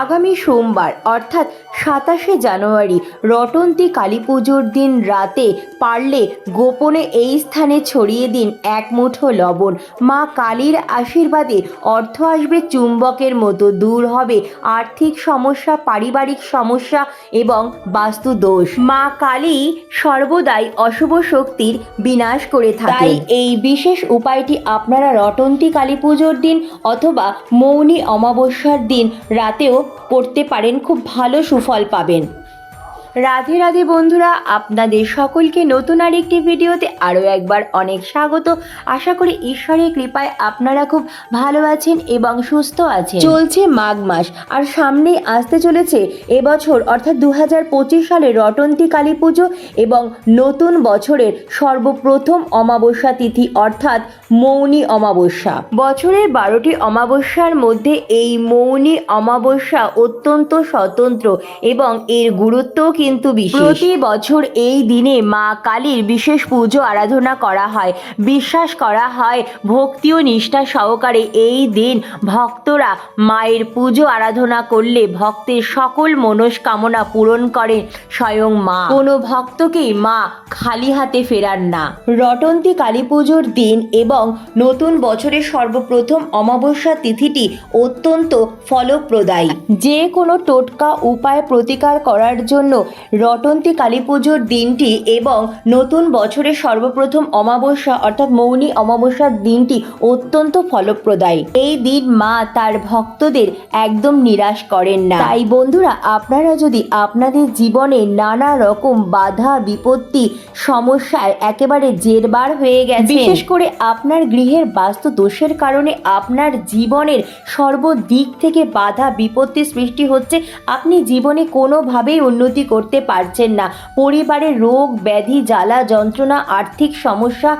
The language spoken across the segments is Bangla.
আগামী সোমবার, অর্থাৎ সাতাশে জানুয়ারি, রটন্তী কালী পুজোর দিন রাতে পারলে গোপনে এই স্থানে ছড়িয়ে দিন এক মুঠো লবণ। মা কালীর আশীর্বাদে অর্থ আসবে চুম্বকের মতো, দূর হবে আর্থিক সমস্যা, পারিবারিক সমস্যা এবং বাস্তু দোষ মা কালী সর্বদাই অশুভ শক্তির বিনাশ করে থাকে তাই এই বিশেষ উপায়টি আপনারা রটন্তী কালী পুজোর দিন অথবা মৌনী অমাবস্যার দিন রাতেও করতে পারেন খুব ভালো সুফল পাবেন। রাধে রাধে বন্ধুরা, আপনাদের সকলকে নতুন আরেকটি ভিডিওতে আরও একবার অনেক স্বাগত। আশা করি ঈশ্বরের কৃপায় আপনারা খুব ভালো আছেন এবং সুস্থ আছেন। চলছে মাঘ মাস, আর সামনেই আসতে চলেছে এবছর, অর্থাৎ দু হাজার সালে রটন্তী কালী পুজো এবং নতুন বছরের সর্বপ্রথম অমাবস্যা তিথি, অর্থাৎ মৌনী অমাবস্যা। বছরের বারোটি অমাবস্যার মধ্যে এই মৌনী অমাবস্যা অত্যন্ত স্বতন্ত্র এবং এর গুরুত্বও কিন্তু বিশেষ। প্রতি বছর এই দিনে মা কালীর বিশেষ পুজো আরাধনা করা হয়। বিশ্বাস করা হয়, ভক্তি ও নিষ্ঠা সহকারে এই দিন ভক্তরা মায়ের পুজো আরাধনা করলে ভক্তের সকল মনস্কামনা পূরণ করেন স্বয়ং মা। কোনো ভক্তকেই মা খালি হাতে ফেরান না। রটন্তী কালী পুজোর দিন এবং নতুন বছরের সর্বপ্রথম অমাবস্যা তিথিটি অত্যন্ত ফলপ্রদায়ী। যে কোনো টোটকা উপায় প্রতিকার করার জন্য রটন্তী কালী পুজোর দিনটি এবং নতুন বছরের সর্বপ্রথম অমাবস্যা অর্থাৎ মৌনী অমাবস্যার দিনটি অত্যন্ত ফলপ্রদায়ী। এই দিন মা তার ভক্তদের একদম নিরাশ করেন না। তাই বন্ধুরা, আপনারা যদি আপনাদের জীবনে নানা রকম বাধা, বিপত্তি, সমস্যায় একেবারে জেরবার হয়ে গেছে বিশেষ করে আপনার গৃহের বাস্তু দোষের কারণে আপনার জীবনের সর্বদিক থেকে বাধা, বিপত্তি সৃষ্টি হচ্ছে, আপনি জীবনে কোনোভাবেই উন্নতি করতে পারছেন না। পরিবারে রোগ ব্যাধি জ্বালা যন্ত্রণা আর্থিক সমস্যা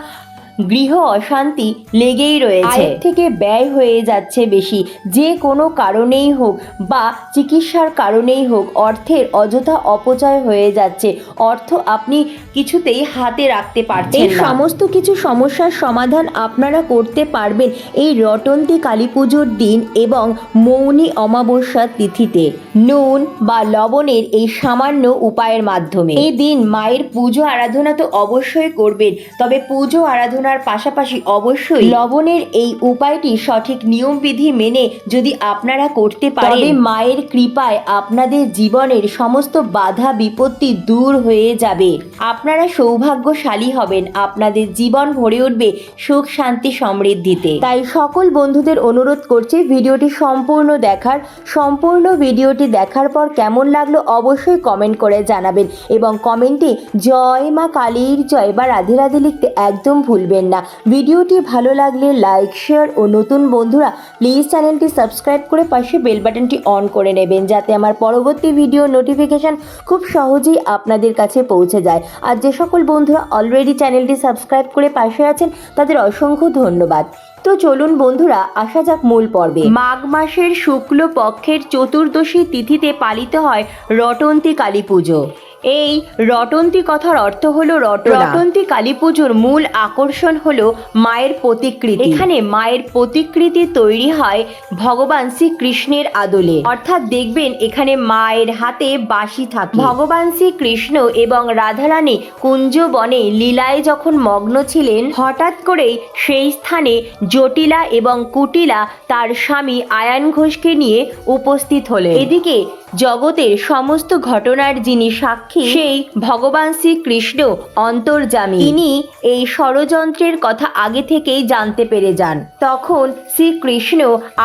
গৃহ অশান্তি লেগেই রয়েছে। থেকে ব্যয় হয়ে যাচ্ছে বেশি। যে কোনো কারণেই হোক বা চিকিৎসার কারণেই হোক অর্থের অযথা অপচয় হয়ে যাচ্ছে। অর্থ আপনি কিছুতেই হাতে রাখতে পারছেন এই সমস্ত কিছু সমস্যার সমাধান আপনারা করতে পারবেন এই রটন্তী কালী পুজোর দিন এবং মৌনী অমাবস্যার তিথিতে। নুন বা লবণের এই সামান্য উপায়ের মাধ্যমে। এই দিন মায়ের পুজো আরাধনা তো অবশ্যই করবেন তবে পুজো আরাধনার পাশাপাশি অবশ্যই লবণের এই উপায়টি সঠিক নিয়মবিধি মেনে যদি আপনারা করতে পারেন মায়ের কৃপায় আপনাদের জীবনের সমস্ত বাধা বিপত্তি দূর হয়ে যাবে। আপনারা সৌভাগ্যশালী হবেন আপনাদের জীবন ভরে উঠবে সুখ শান্তি সমৃদ্ধিতে। তাই সকল বন্ধুদের অনুরোধ করছি ভিডিওটি সম্পূর্ণ দেখার। সম্পূর্ণ ভিডিওটি দেখার পর কেমন লাগল অবশ্যই কমেন্ট করে জানাবেন এবং কমেন্টে জয় মা কালীর জয় বা রাধে রাধে লিখতে একদম ভুলবেন না। ভিডিওটি ভালো লাগলে লাইক শেয়ার ও নতুন বন্ধুরা প্লিজ চ্যানেলটি সাবস্ক্রাইব করে পাশে বেল বাটনটি অন করে নেবেন, যাতে আমার পরবর্তী ভিডিও নোটিফিকেশান খুব সহজেই আপনাদের কাছে পৌঁছে যায়। আর যে সকল বন্ধুরা অলরেডি চ্যানেলটি সাবস্ক্রাইব করে পাশে আছেন, তাদের অসংখ্য ধন্যবাদ। তো চলুন বন্ধুরা, আসা যাক মূল পর্বে। মাঘ মাসের শুক্ল পক্ষের চতুর্দশী তিথিতে পালিত হয় রটন্তী কালী পুজো এই রটন্তী কথার অর্থ হলো রট রটন্তী কালী পুজোর মূল আকর্ষণ হলো মায়ের প্রতিকৃতি। এখানে মায়ের প্রতিকৃতি তৈরি হয় ভগবান শ্রীকৃষ্ণের আদলে। অর্থাৎ দেখবেন এখানে মায়ের হাতে বাঁশি থাকে। ভগবান শ্রীকৃষ্ণ এবং রাধারানী কুঞ্জ বনে লীলায় যখন মগ্ন ছিলেন হঠাৎ করেই সেই স্থানে জটিলা এবং কুটিলা তার স্বামী আয়ান ঘোষকে নিয়ে উপস্থিত হলেন। এদিকে জগতের সমস্ত ঘটনার যিনি সাক্ষী, সেই ভগবান শ্রীকৃষ্ণ অন্তর্জামী তিনি এই ষড়যন্ত্রের কথা আগে থেকেই জানতে পেরে যান। তখন শ্রীকৃষ্ণ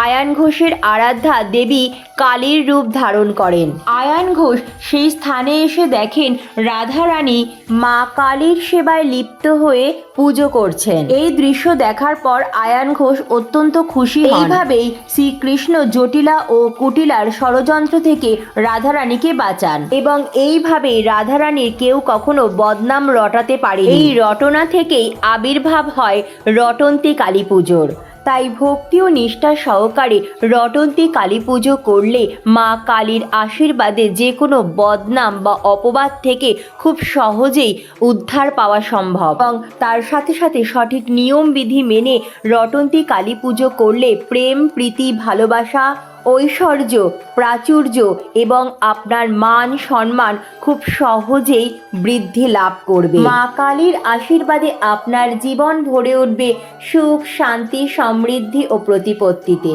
আয়ান ঘোষের আরাধ্যা দেবী কালীর রূপ ধারণ করেন। আয়ান ঘোষ সেই স্থানে এসে দেখেন রাধারানী মা কালীর সেবায় লিপ্ত হয়ে পুজো করছেন। এই দৃশ্য দেখার পর আয়ান ঘোষ অত্যন্ত খুশি এইভাবেই শ্রীকৃষ্ণ জটিলা ও কুটিলার ষড়যন্ত্র থেকে রাধারানীকে বাঁচান। এবং এইভাবে রাধারানীর কেউ কখনো বদনাম রটাতে পারে এই রটনা থেকেই আবির্ভাব হয় রটন্তী কালী পুজোর তাই ভক্তি ও নিষ্ঠা সহকারে রটন্তী কালী পুজো করলে মা কালীর আশীর্বাদে যে কোনো বদনাম বা অপবাদ থেকে খুব সহজেই উদ্ধার পাওয়া সম্ভব। এবং তার সাথে সাথে সঠিক নিয়ম বিধি মেনে রটন্তী কালী পুজো করলে প্রেম, প্রীতি, ভালোবাসা ঐশ্বর্য, প্রাচুর্য এবং আপনার মান সম্মান খুব সহজেই বৃদ্ধি লাভ করবে। মা কালীর আশীর্বাদে আপনার জীবন ভরে উঠবে সুখ, শান্তি, সমৃদ্ধি ও প্রতিপত্তিতে।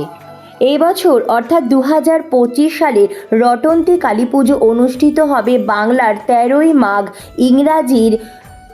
এবছর অর্থাৎ দু হাজার পঁচিশ সালে রটন্তি কালী পুজো অনুষ্ঠিত হবে বাংলার তেরোই মাঘ ইংরাজির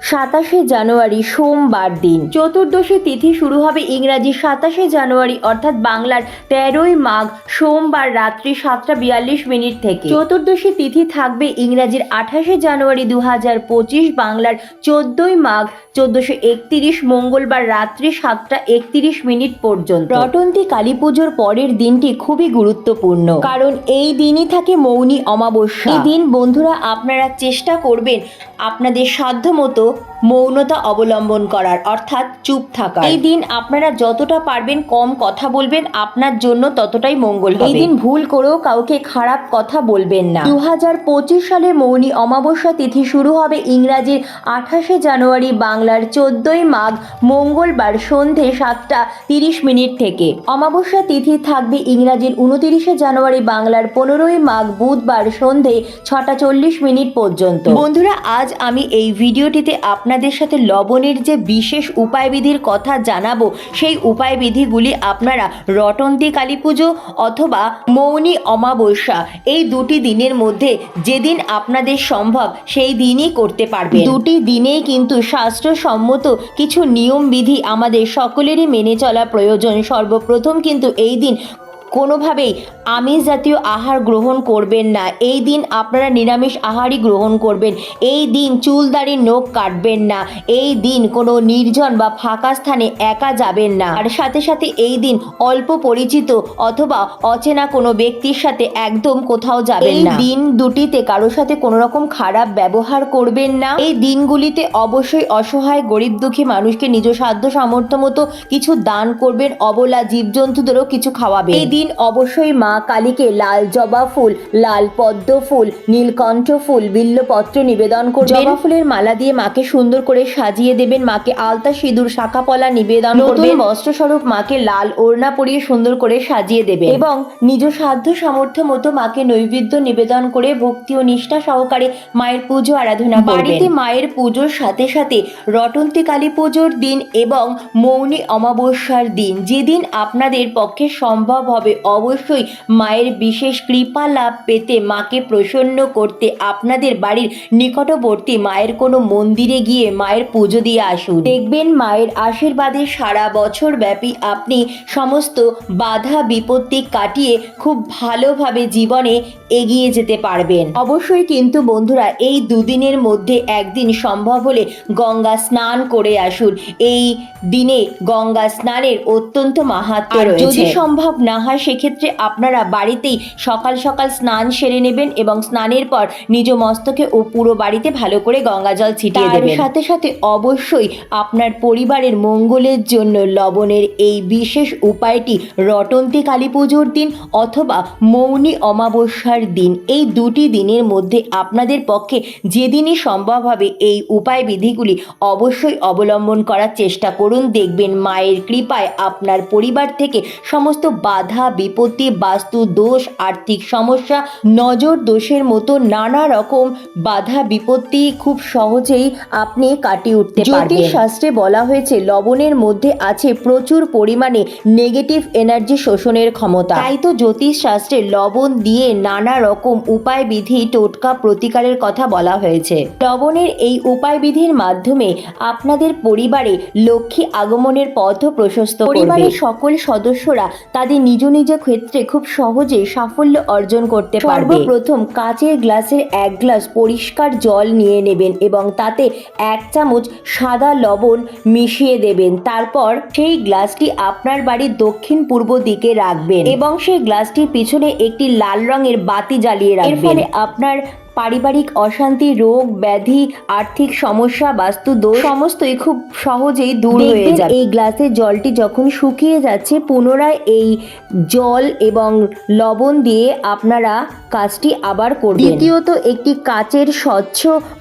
সাতাশে জানুয়ারি সোমবার দিন। চতুর্দশী তিথি শুরু হবে ইংরাজি সাতাশে জানুয়ারি, অর্থাৎ বাংলার তেরোই মাঘ সোমবার রাত্রি সাতটা বিয়াল্লিশ মিনিট থেকে। চতুর্দশী তিথি থাকবে ইংরাজির আঠাশে জানুয়ারি দু হাজার পঁচিশ, বাংলার চোদ্দই মাঘ চোদ্দশো একতিরিশ, মঙ্গলবার রাত্রি সাতটা একতিরিশ মিনিট পর্যন্ত। রটন্তি কালী পুজোর পরের দিনটি খুবই গুরুত্বপূর্ণ। কারণ এই দিনই থাকে মৌনী অমাবস্যা। এই দিন বন্ধুরা আপনারা চেষ্টা করবেন আপনাদের সাধ্য মতো মৌনতা অবলম্বন করার অর্থাৎ চুপ থাকা এই দিন আপনারা যতটা পারবেন কম কথা বলবেন আপনার জন্য ততটাই মঙ্গল হবে। এই দিন ভুল করেও কাউকে খারাপ কথা বলবেন না। দু হাজার পঁচিশ সালের মৌনী অমাবস্যা তিথি শুরু হবে ইংরাজির আঠাশে জানুয়ারি বাংলার চোদ্দই মাঘ মঙ্গলবার সন্ধে সাতটা তিরিশ মিনিট থেকে। অমাবস্যা তিথি থাকবে ইংরাজির উনতিরিশে জানুয়ারি বাংলার পনেরোই মাঘ বুধবার সন্ধে ছটা চল্লিশ মিনিট পর্যন্ত। বন্ধুরা আজ আমি এই ভিডিওটিতে আপনাদের সাথে লবণের যে বিশেষ উপায়বিধির কথা জানাব, সেই উপায়বিধিগুলি আপনারা রটন্তি কালী পুজো অথবা মৌনী অমাবস্যা, এই দুটি দিনের মধ্যে যেদিন আপনাদের সম্ভব সেই দিনই করতে পারবেন। দুটি দিনেই কিন্তু শাস্ত্রসম্মত কিছু নিয়মবিধি আমাদের সকলেরই মেনে চলা প্রয়োজন। সর্বপ্রথম কিন্তু এই দিন কোনোভাবেই আমিষ জাতীয় আহার গ্রহণ করবেন না। এই দিন আপনারা নিরামিষ আহারই গ্রহণ করবেন। এই দিন চুলদারি নখ কাটবেন না। এই দিন কোনো নির্জন বা ফাঁকা স্থানে একা যাবেন না। আর সাথে সাথে এই দিন অল্প পরিচিত অথবা অচেনা কোনো ব্যক্তির সাথে একদম কোথাও যাবেন না। দিন দুটিতে কারোর সাথে কোনো রকম খারাপ ব্যবহার করবেন না। এই দিনগুলিতে অবশ্যই অসহায় গরিব দুঃখী মানুষকে নিজ সাধ্য সামর্থ্য মতো কিছু দান করবেন। অবলা জীবজন্তুদেরও কিছু খাওয়াবেন। এই দিন অবশ্যই মা কালীকে লাল জবা ফুল লাল পদ্ম ফুল নীলকণ্ঠ ফুল বিল্লপত্র নিবেদন করবেন। জবা ফুলের মালা দিয়ে মাকে সুন্দর করে সাজিয়ে দেবেন। মাকে আলতা সিঁদুর শাখা পলা নিবেদন করবেন। বস্ত্রস্বরূপ মাকে লাল ওড়না পরিয়ে সুন্দর করে সাজিয়ে দেবেন। এবং নিজ সাধ্য সামর্থ্য মতো মাকে নৈবেদ্য নিবেদন করে ভক্তি ও নিষ্ঠা সহকারে মায়ের পুজো আরাধনা করবেন। বাড়িতে মায়ের পুজোর সাথে সাথে রটন্তি কালী পুজোর দিন এবং মৌনী অমাবস্যার দিন। যেদিন আপনাদের পক্ষে সম্ভব হবে অবশ্যই মায়ের বিশেষ কৃপা লাভ পেতে মাকে প্রসন্ন করতে আপনাদের বাড়ির নিকটবর্তী মায়ের কোনো মন্দিরে গিয়ে মায়ের পুজো দিয়ে আসুন। দেখবেন মায়ের আশীর্বাদে সারা বছর ব্যাপী আপনি সমস্ত বাধা বিপত্তি কাটিয়ে খুব ভালোভাবে জীবনে এগিয়ে যেতে পারবেন। অবশ্যই কিন্তু বন্ধুরা এই দুদিনের মধ্যে একদিন সম্ভব হলে গঙ্গা স্নান করে আসুন। এই দিনে গঙ্গা স্নানের অত্যন্ত মাহাত্ম্য রয়েছে যদি সম্ভব না হয় সেক্ষেত্রে আপনারা বাড়িতেই সকাল সকাল স্নান সেরে নেবেন এবং স্নানের পর নিজ মস্তকে ও পুরো বাড়িতে ভালো করে গঙ্গা জল ছিটিয়ে দেবেন। সাথে সাথে অবশ্যই আপনার পরিবারের মঙ্গলের জন্য লবণের এই বিশেষ উপায়টি রটন্তি কালী পুজোর দিন অথবা মৌনী অমাবস্যার দিন এই দুটি দিনের মধ্যে আপনাদের পক্ষে যেদিনই সম্ভব হবে এই উপায় বিধিগুলি অবশ্যই অবলম্বন করার চেষ্টা করুন। দেখবেন মায়ের কৃপায় আপনার পরিবার থেকে সমস্ত বাধা বিপত্তি বাস্তু দোষ আর্থিক সমস্যা নজর দোষের মতো নানা রকম বাধা বিপত্তি খুব সহজেই আপনি কাটিয়ে উঠতে পারবেন। জ্যোতিষ শাস্ত্রে বলা হয়েছে লবণের মধ্যে আছে প্রচুর পরিমাণে নেগেটিভ এনার্জি শোষণের ক্ষমতা। তাই তো জ্যোতিষ শাস্ত্রে লবণ দিয়ে নানা রকম উপায় বিধি টোটকা প্রতিকারের কথা বলা হয়েছে। লবণের এই উপায় বিধির মাধ্যমে আপনাদের পরিবারে লক্ষ্মী আগমনের পথ প্রশস্ত পরিবারের সকল সদস্যরা তাদের নিজ নিজ ক্ষেত্রে খুব সহজে সাফল্য অর্জন করতে পারবে। প্রথম কাঁচের গ্লাসের এক গ্লাস পরিষ্কার জল নিয়ে নেবেন এবং তাতে এক চামচ সাদা লবণ মিশিয়ে দেবেন। তারপর সেই গ্লাসটি আপনার বাড়ির দক্ষিণ পূর্ব দিকে রাখবেন এবং সেই গ্লাসটির পিছনে একটি লাল রঙের বাতি জ্বালিয়ে রাখবেন। এর ফলে আপনার পারিবারিক অশান্তি রোগ ব্যাধি আর্থিক সমস্যা বাস্তু দোষ সমস্তই খুব সহজেই দূর হয়ে যায় এই গ্লাসে জলটি যখন শুকিয়ে যাচ্ছে পুনরায় এই জল এবং লবণ দিয়ে আপনারা কাজটি আবার করবেন। দ্বিতীয়ত, একটি কাচের স্বচ্ছ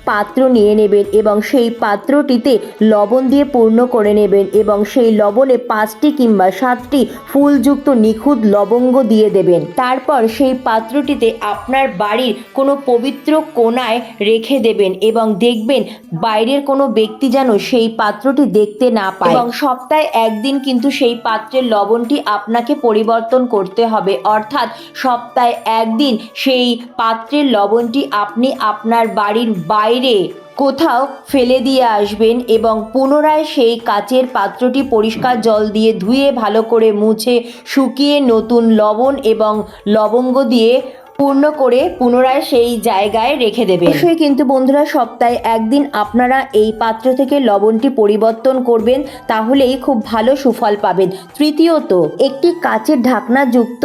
পাত্র নিয়ে নেবেন এবং সেই পাত্রটিতে লবণ দিয়ে পূর্ণ করে নেবেন এবং সেই লবণে পাঁচটি কিংবা সাতটি ফুলযুক্ত নিখুঁত লবঙ্গ দিয়ে দেবেন। তারপর সেই পাত্রটিতে আপনার বাড়ির কোনো পবিত্র কোনায় রেখে দেবেন এবং দেখবেন বাইরের কোনো ব্যক্তি যেন সেই পাত্রটি দেখতে না পায়। এবং সপ্তাহে একদিন কিন্তু সেই পাত্রের লবণটি আপনাকে পরিবর্তন করতে হবে। অর্থাৎ সপ্তাহে একদিন সেই পাত্রের লবণটি আপনি আপনার বাড়ির বাইরে কোথাও ফেলে দিয়ে আসবেন এবং পুনরায় সেই কাচের পাত্রটি পরিষ্কার জল দিয়ে ধুয়ে ভালো করে মুছে শুকিয়ে নতুন লবণ এবং লবঙ্গ দিয়ে পূর্ণ করে পুনরায় সেই জায়গায় রেখে দেবে অবশ্যই কিন্তু বন্ধুরা, সপ্তাহে একদিন আপনারা এই পাত্র থেকে লবণটি পরিবর্তন করবেন, তাহলেই খুব ভালো সুফল পাবেন। তৃতীয়ত, একটি কাচের ঢাকনাযুক্ত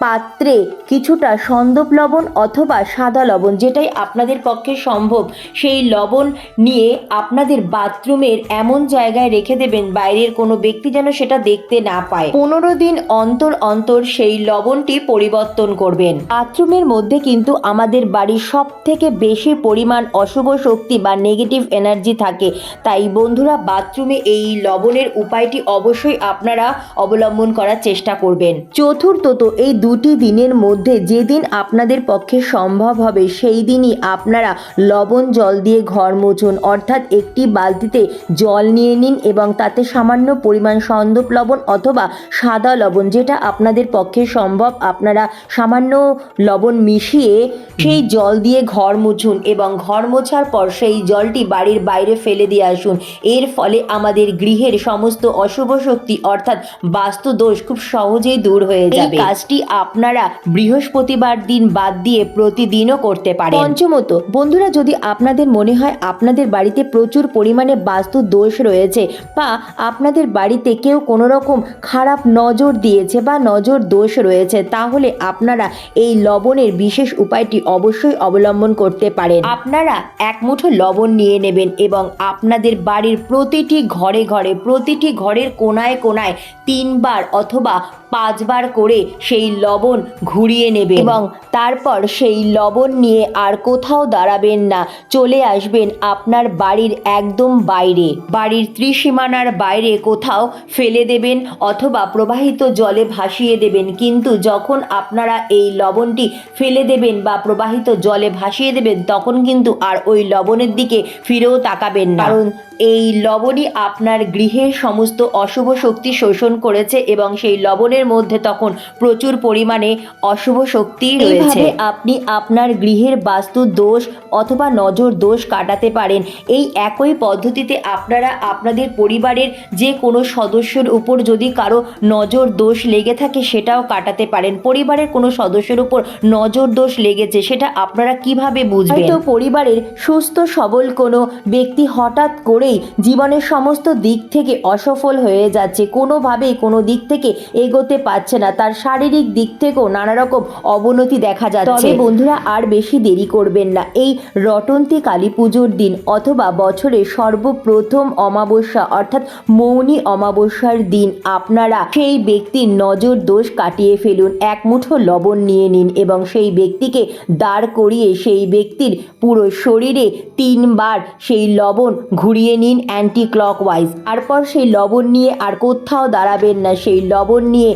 পাত্রে কিছুটা সন্দপ লবণ অথবা সাদা লবণ, যেটাই আপনাদের পক্ষে সম্ভব, সেই লবণ নিয়ে আপনাদের বাথরুমের এমন জায়গায় রেখে দেবেন, বাইরের কোনো ব্যক্তি যেন সেটা দেখতে না পায়। পনেরো দিন অন্তর অন্তর সেই লবণটি পরিবর্তন করবেন। বাথরুমের মধ্যে কিন্তু আমাদের বাড়ির সব থেকে বেশি পরিমাণ অশুভ শক্তি বা নেগেটিভ এনার্জি থাকে। তাই বন্ধুরা, বাথরুমে এই লবণের উপায়টি অবশ্যই আপনারা অবলম্বন করার চেষ্টা করবেন। চতুর্থত, এই দুটি দিনের মধ্যে যেদিন আপনাদের পক্ষে সম্ভব হবে সেই দিনই আপনারা লবণ জল দিয়ে ঘর মুছুন অর্থাৎ একটি বালতিতে জল নিয়ে নিন এবং তাতে সামান্য পরিমাণ সন্দপ লবণ অথবা সাদা লবণ যেটা আপনাদের পক্ষে সম্ভব। আপনারা সামান্য লবণ মিশিয়ে সেই জল দিয়ে ঘর মুছুন এবং ঘর মোছার পর সেই জলটি বাড়ির বাইরে ফেলে দিয়ে আসুন। এর ফলে আমাদের গৃহের সমস্ত অশুভ শক্তি অর্থাৎ বাস্তু দোষ খুব সহজেই দূর হয়ে যাবে। কাজটি আপনারা বৃহস্পতিবার দিন বাদ দিয়ে প্রতিদিনও করতে পারেন। পঞ্চমত, বন্ধুরা যদি আপনাদের মনে হয় আপনাদের বাড়িতে প্রচুর পরিমাণে বাস্তু দোষ রয়েছে বা আপনাদের বাড়িতে কেউ কোনো রকম খারাপ নজর দিয়েছে বা নজর দোষ রয়েছে, তাহলে আপনারা এই লবণের বিশেষ উপায়টি অবশ্যই অবলম্বন করতে পারেন। আপনারা এক মুঠো লবণ নিয়ে নেবেন এবং আপনাদের বাড়ির প্রতিটি ঘরে ঘরে, প্রতিটি ঘরের কোনায় কোনায় তিনবার অথবা পাঁচবার করে সেই লবণ ঘুরিয়ে নেবেন। এবং তারপর সেই লবণ নিয়ে আর কোথাও দাঁড়াবেন না। চলে আসবেন আপনার বাড়ির একদম বাইরে। বাড়ির ত্রিসীমানার বাইরে কোথাও ফেলে দেবেন অথবা প্রবাহিত জলে ভাসিয়ে দেবেন। কিন্তু যখন আপনারা এই লবণটি ফেলে দেবেন বা প্রবাহিত জলে ভাসিয়ে দেবেন তখন কিন্তু আর ওই লবণের দিকে ফিরেও তাকাবেন না। কারণ এই লবণই আপনার গৃহের সমস্ত অশুভ শক্তি শোষণ করেছে এবং সেই লবণের মধ্যে তখন প্রচুর পরিমাণে অশুভ শক্তি রয়েছে। আপনি আপনার গৃহের বাস্তু দোষ অথবা নজর দোষ কাটাতে পারেন। এই একই পদ্ধতিতে আপনারা আপনাদের পরিবারের যে কোনো সদস্যের উপর যদি কারও নজর দোষ লেগে থাকে সেটাও কাটাতে পারেন। পরিবারের কোনো সদস্যের উপর নজর দোষ লেগেছে সেটা আপনারা কীভাবে বুঝবেন? তো পরিবারের সুস্থ সবল কোনো ব্যক্তি হঠাৎ করেই জীবনের সমস্ত দিক থেকে অসফল হয়ে যাচ্ছে। কোনোভাবেই কোনো দিক থেকে এগোতে পারছে না। তার শারীরিক দিক থেকেও নানা রকম অবনতি দেখা যাচ্ছে। বন্ধুরা, আর বেশি দেরি করবেন না। এই রটন্তি কালী পুজোর দিন অথবা বছরের সর্বপ্রথম অমাবস্যা অর্থাৎ মৌনী অমাবস্যার দিন আপনারা সেই ব্যক্তির নজর দোষ কাটিয়ে ফেলুন। এক মুঠো লবণ নিয়ে নিন এবং সেই ব্যক্তিকে দাঁড় করিয়ে সেই ব্যক্তির পুরো শরীরে তিনবার সেই লবণ ঘুরিয়ে নিন অ্যান্টি ক্লকওয়াইজ তারপর সেই লবণ নিয়ে আর কোথাও দাঁড়াবেন না। সেই লবণ নিয়ে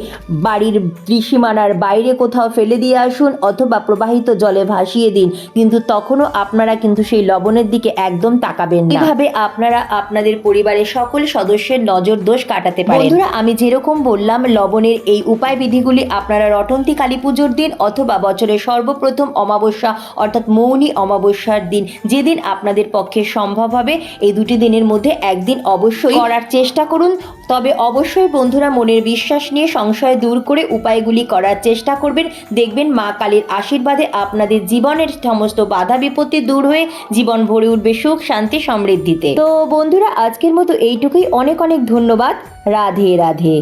বাড়ির ত্রিসীমানার বাইরে কোথাও ফেলে দিয়ে আসুন অথবা প্রবাহিত জলে ভাসিয়ে দিন। কিন্তু তখনও আপনারা কিন্তু সেই লবণের দিকে একদম তাকাবেন না। এভাবে আপনারা আপনাদের পরিবারের সকল সদস্যের নজর দোষ কাটাতে পারেন। বন্ধুরা, আমি যেরকম বললাম, লবণের এই উপায় বিধিগুলি আপনারা রটন্তি কালী পুজোর দিন অথবা বছরের সর্বপ্রথম অমাবস্যা অর্থাৎ মৌনী অমাবস্যার দিন, যেদিন আপনাদের পক্ষে সম্ভব হবে, এই দুটি দিনের মধ্যে একদিন অবশ্যই করার চেষ্টা করুন। তবে অবশ্যই বন্ধুরা মনের বিশ্বাস নিয়ে সংশয় দূর করে উপায়গুলি করার চেষ্টা করবেন। দেখবেন মা কালীর আশীর্বাদে আপনাদের জীবনের সমস্ত বাধা বিপত্তি দূর হয়ে জীবন ভরে উঠবে সুখ শান্তি সমৃদ্ধিতে। তো বন্ধুরা আজকের মতো এইটুকুই। অনেক অনেক ধন্যবাদ। রাধে রাধে।